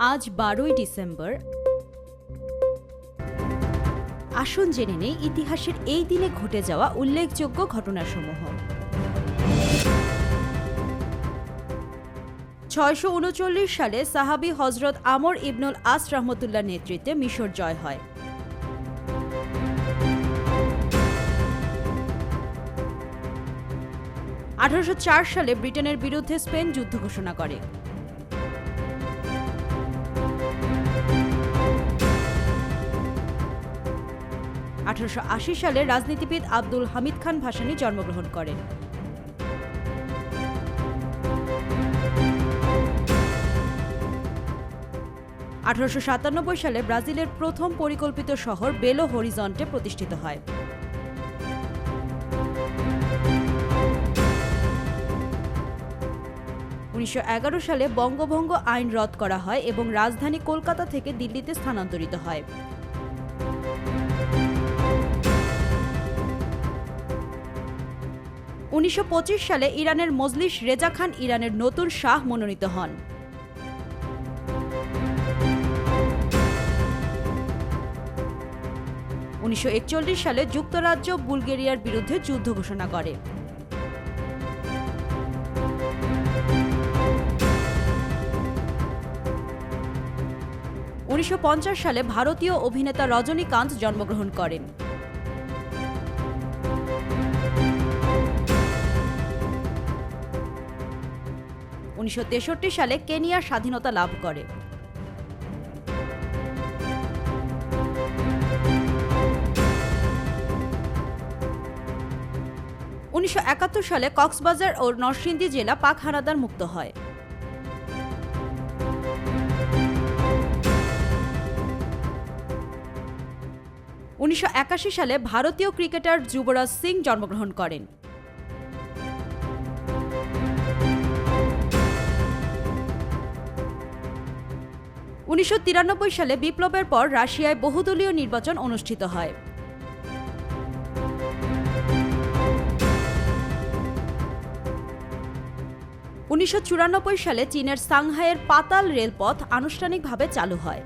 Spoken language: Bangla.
আজ বারোই ডিসেম্বর। আসুন জেনে নেই ইতিহাসের এই দিনে ঘটে যাওয়া উল্লেখযোগ্য ঘটনাসমূহ। ছয়শো উনচল্লিশ সালে সাহাবি হজরত আমর ইবনুল আস রহমতুল্লাহ নেতৃত্বে মিশর জয় হয়। আঠারোশ চার সালে ব্রিটেনের বিরুদ্ধে স্পেন যুদ্ধ ঘোষণা করে। আঠারোশো আশি সালে রাজনীতিবিদ আব্দুল হামিদ খান ভাসানী জন্মগ্রহণ করেন। আঠারোশো সাতানব্বই সালে ব্রাজিলের প্রথম পরিকল্পিত শহর বেলো হরিজন্টে প্রতিষ্ঠিত হয়। উনিশশো এগারো সালে বঙ্গভঙ্গ আইন রদ করা হয় এবং রাজধানী কলকাতা থেকে দিল্লিতে স্থানান্তরিত হয়। উনিশশো পঁচিশ সালে ইরানের মজলিস রেজা খান ইরানের নতুন শাহ মনোনীত হন। উনিশশো একচল্লিশ সালে যুক্তরাজ্য বুলগেরিয়ার বিরুদ্ধে যুদ্ধ ঘোষণা করে। উনিশশো পঞ্চাশ সালে ভারতীয় অভিনেতা রজনীকান্ত জন্মগ্রহণ করেন। উনিশশো তেষট্টি সালে কেনিয়া স্বাধীনতা লাভ করে। উনিশশো একাত্তর সালে কক্সবাজার ও নরসিংদী জেলা পাক হানাদার মুক্ত হয়। উনিশশো একাশি সালে ভারতীয় ক্রিকেটার যুবরাজ সিং জন্মগ্রহণ করেন। উনিশশো তিরানব্বই সালে বিপ্লবের পর রাশিয়ায় বহুদলীয় নির্বাচন অনুষ্ঠিত হয়। উনিশশো চুরানব্বই সালে চীনের সাংহাইয়ের পাতাল রেলপথ আনুষ্ঠানিকভাবে চালু হয়।